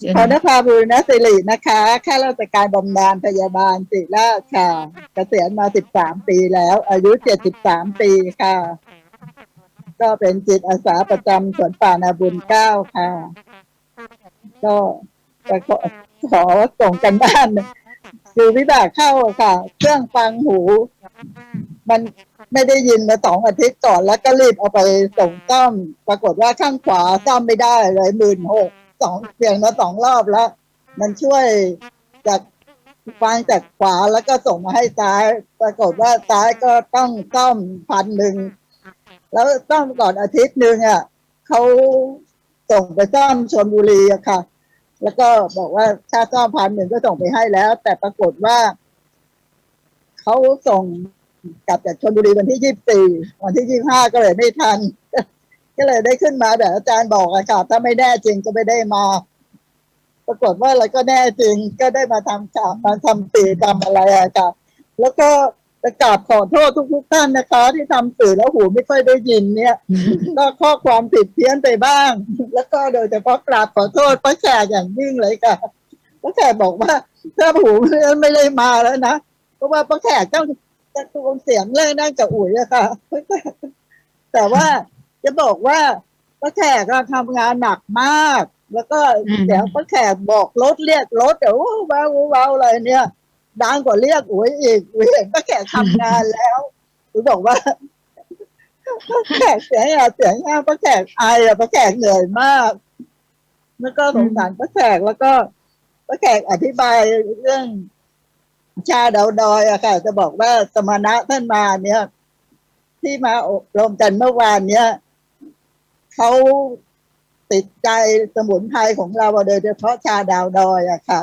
เชิญพรณภาบุญนสิรินะคะข้าราชการบำนาญพยาบาลศิริราชค่ะ เกษียณมา 13 ปีแล้ว อายุ 73 ปีค่ะ ก็เป็นจิตอาสาประจำสวนป่านาบุญเก้าค่ะ ก็จะขอขอส่งกันบ้านคือวิบากเข้าค่ะ เครื่องฟังหู มันไม่ได้ยินมาสองอาทิตย์ก่อนแล้วก็รีบเอาไปส่งซ่อม ปรากฏว่าข้างขวาซ่อมไม่ได้เลยหมื่นหก สองเปลี่ยนมาสองรอบแล้ว มันช่วยจากฟังจากขวาแล้วก็ส่งมาให้ซ้าย ปรากฏว่าซ้ายก็ต้องซ่อมพันหนึ่งแล้วซ่อมก่อนอาทิตย์หนึ่งอะเขาส่งไปซ่อมชลบุรีอะค่ะ แล้วก็บอกว่าค่าซ่อมพันหนึ่งก็ส่งไปให้แล้ว แต่ปรากฏว่าเขาส่งกลับจากชลบุรีวันที่ยี่สิบสี่วันที่ยี่สิบห้าก็เลยไม่ทัน ก็เลยได้ขึ้นมาแบบอาจารย์บอกอะค่ะถ้าไม่แน่จริงก็ไม่ได้มา ปรากฏว่าอะไรก็แน่จริงก็ได้มาทำข่าวมาทำสื่อทำอะไรอะค่ะแล้วก็จะกราบขอโทษทุกๆท่านนะคะ ที่ทำสื่อแล้วหูไม่ค่อยได้ยินเนี่ย ก็ข้อความผิดเพี้ยนไปบ้าง แล้วก็โดยเฉพาะกราบขอโทษป้าแขกอย่างยิ่งเลยค่ะป้าแขกบอกว่าถ้าหูไม่ได้มาแล้วนะเพราะว่าป้าแขกต้องจะตูนเสียงเลยนั่งกับอุ๋ยอะค่ะแต่ว่า จะบอกว่าป้าแขกเราทำงานหนักมาก แล้วก็เดี๋ยวป้าแขกบอกรถเรียกรถเดี๋ยวว้าวว้าวอะไรเนี่ยดังกว่าเรียกอุ๋ยอีกอุ๋ยเห็นป้าแขกทำงานแล้วอุ๋ยบอกว่าป้าแขกเสียงอะเสียงอะป้าแขกไออะป้าแขกเหนื่อยมากแล้วก็สงสารป้าแขกแล้วก็ป้าแขกอธิบายเรื่องชาดาวดอยอะค่ะ จะบอกว่าสมณะท่านมาเนี่ย ที่มาอบรมกันเมื่อวานเนี้ย เขาติดใจสมุนไพรของเราโดยเฉพาะชาดาวดอยอะค่ะ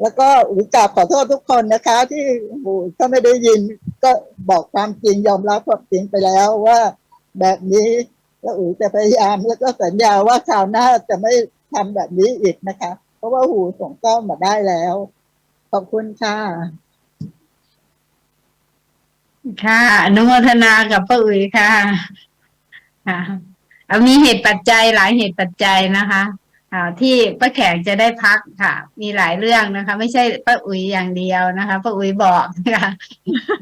แล้วก็อุ๋ยกราบขอโทษทุกคนนะคะ ที่โอ้ยถ้าไม่ได้ยินก็บอกความจริงยอมรับความจริงไปแล้วว่าแบบนี้แล้วอุ๋จะพยายามแล้วก็สัญญาว่าคราวหน้าจะไม่ทำแบบนี้อีกนะคะ เพราะว่าหูส่งต้อมมาได้แล้ว ขอบคุณค่ะ ค่ะอนุโมทนากับป้าอุ๋ยค่ะค่ะ มีเหตุปัจจัยหลายเหตุปัจจัยนะคะที่ป้าแขกจะได้พักค่ะ มีหลายเรื่องนะคะ ไม่ใช่ป้าอุ๋ยอย่างเดียวนะคะป้าอุ๋ยบอกค่ะ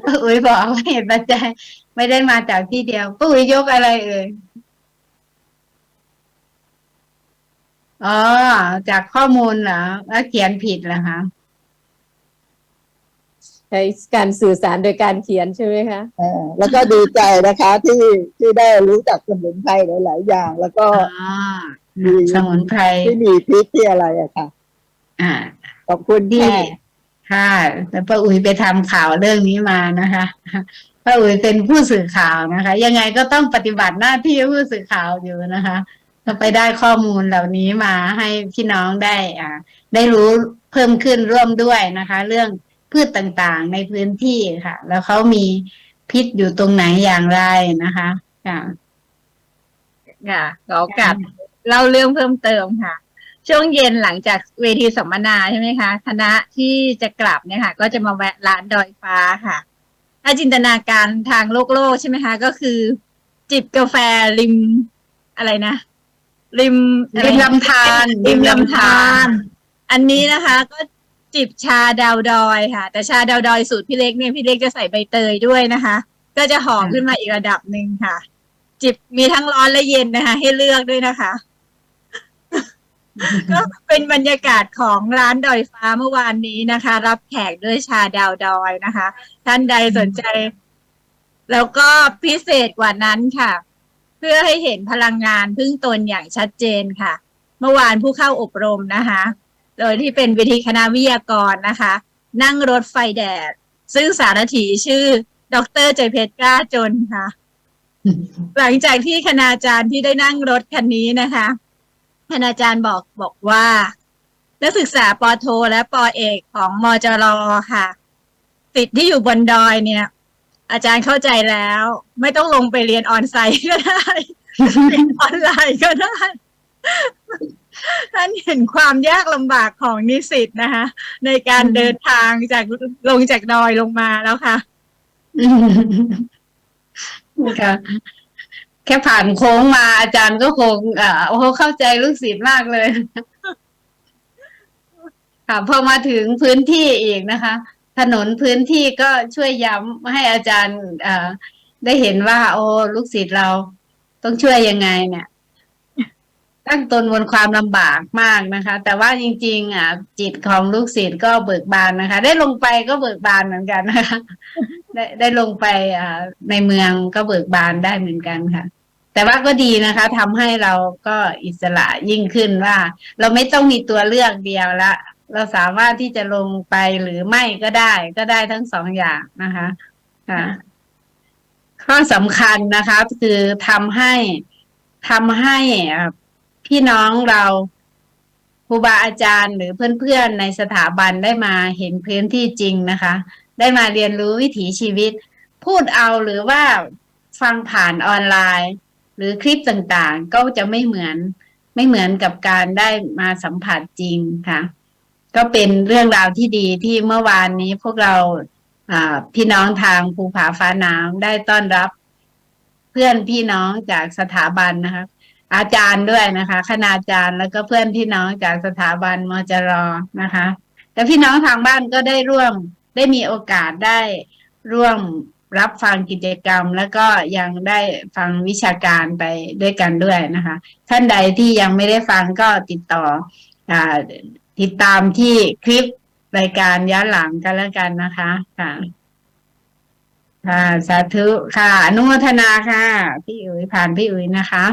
ป้าอุ๋ยบอกว่าเหตุปัจจัยไม่ได้มาจากที่เดียวป้าอุ๋ยยกอะไรเอ่ยอ๋อจากข้อมูลเหรอแล้วเขียนผิดเหรอคะ การสื่อสารโดยการเขียนใช่ไหมคะเออแล้วก็ดีใจนะคะที่ที่ได้รู้จักสมุนไพรหลาย ๆ อย่าง แล้วก็อ๋อสมุนไพรที่มีพิษที่อะไรอะค่ะ อ่าขอบคุณที่ค่ะค่ะแล้วป้าอุ๋ยไปทำข่าวเรื่องนี้มานะคะป้าอุ๋ยเป็นผู้สื่อข่าวนะคะ ยังไงก็ต้องปฏิบัติหน้าที่ผู้สื่อข่าวอยู่นะคะก็ไปได้ข้อมูลเหล่านี้มาให้พี่น้องได้ อ่า ได้รู้เพิ่มขึ้นร่วมด้วยนะคะ เรื่อง พืชต่างๆ ในพื้นที่ค่ะ แล้วเขามีพิษอยู่ตรงไหนอย่างไรนะคะค่ะค่ะขอโอกาสเล่าเรื่องเพิ่มเติมค่ะ ช่วงเย็นหลังจากเวทีสัมมนาใช่ไหมคะคณะที่จะกลับเนี่ยค่ะ ก็จะมาแวะร้านดอยฟ้าค่ะ ถ้าจินตนาการทางโลกโลกใช่ไหมคะ ก็คือ จิบกาแฟริมอะไรนะริมอะไรริมลำธารริมลำธารอันนี้นะคะ ก็ จิบชาดาวดอยค่ะ แต่ชาดาวดอยสูตรพี่เล็กเนี่ยพี่เล็กจะใส่ใบเตยด้วยนะคะ ก็จะหอมขึ้นมาอีกระดับหนึ่งค่ะ จิบมีทั้งร้อนและเย็นนะคะ ให้เลือกด้วยนะคะ ก็เป็นบรรยากาศของร้านดอยฟ้าเมื่อวานนี้นะคะ รับแขกด้วยชาดาวดอยนะคะ ท่านใดสนใจ แล้วก็พิเศษกว่านั้นค่ะ เพื่อให้เห็นพลังงานพึ่งตนอย่างชัดเจนค่ะ เมื่อวานผู้เข้าอบรมนะคะ โดยที่เป็นวิธีคณะวิทยากรนะคะ นั่งรถไฟแดด ซึ่งสารถีชื่อ ดรใจเพชรกล้าจนค่ะ หลังจากที่คณาจารย์ที่ได้นั่งรถคันนี้นะคะ คณาจารย์บอกบอกว่า นักศึกษาปอโทและปอเอกของมจรค่ะ ติดที่อยู่บนดอยเนี่ย อาจารย์เข้าใจแล้ว ไม่ต้องลงไปเรียนออนไซต์ก็ได้เรียนออนไลน์ก็ได้ ท่านเห็นความยากลำบากของนิสิตนะคะ ในการเดินทางจากลงจากดอยลงมาแล้วค่ะค่ะแค่ผ่านโค้งมาอาจารย์ก็คงอ่าโอ้โหเข้าใจลูกศิษย์มากเลย ค่ะพอมาถึงพื้นที่อีกนะคะ ถนนพื้นที่ก็ช่วยย้ำให้อาจารย์เอ่อได้เห็นว่า โอ้ลูกศิษย์เราต้องช่วยยังไงเนี่ย ตั้งตนบนความลำบากมากนะคะ แต่ว่าจริง ๆ อะ จิตของลูกศิษย์ก็เบิกบานนะคะ ได้ลงไปก็เบิกบานเหมือนกันนะคะได้ได้ลงไปอ่าในเมืองก็เบิกบานได้เหมือนกันค่ะ แต่ว่าก็ดีนะคะทำให้เราก็อิสระยิ่งขึ้นว่า เราไม่ต้องมีตัวเลือกเดียวละเราสามารถที่จะลงไปหรือไม่ก็ได้ก็ได้ทั้งสองอย่างนะคะค่ะข้อสำคัญนะคะ คือทำให้ทำให้อ่า พี่น้องเราครูบาอาจารย์หรือเพื่อนๆในสถาบันได้มาเห็นพื้นที่จริงนะคะ ได้มาเรียนรู้วิถีชีวิต พูดเอาหรือว่าฟังผ่านออนไลน์ หรือคลิปต่างๆ ก็จะไม่เหมือนไม่เหมือนกับการได้มาสัมผัสจริงค่ะ ก็เป็นเรื่องราวที่ดีที่เมื่อวานนี้พวกเราพี่น้องทางภูผาฟ้าน้ำได้ต้อนรับเพื่อนพี่น้องจากสถาบันนะคะ อาจารย์ด้วยนะคะ คณาจารย์แล้วก็เพื่อนพี่น้องจากสถาบันมจรนะคะ แต่พี่น้องทางบ้านก็ได้ร่วมได้มีโอกาสได้ร่วมรับฟังกิจกรรม แล้วก็ยังได้ฟังวิชาการไปด้วยกันด้วยนะคะ ท่านใดที่ยังไม่ได้ฟังก็ติดต่ออติดตามที่คลิปรายการย้อนหลังกันแล้วกันนะคะค่ะค่ะสาธุค่ะอนุโมทนาค่ะ พี่อุ๋ยผ่านพี่อุ๋ยนะคะ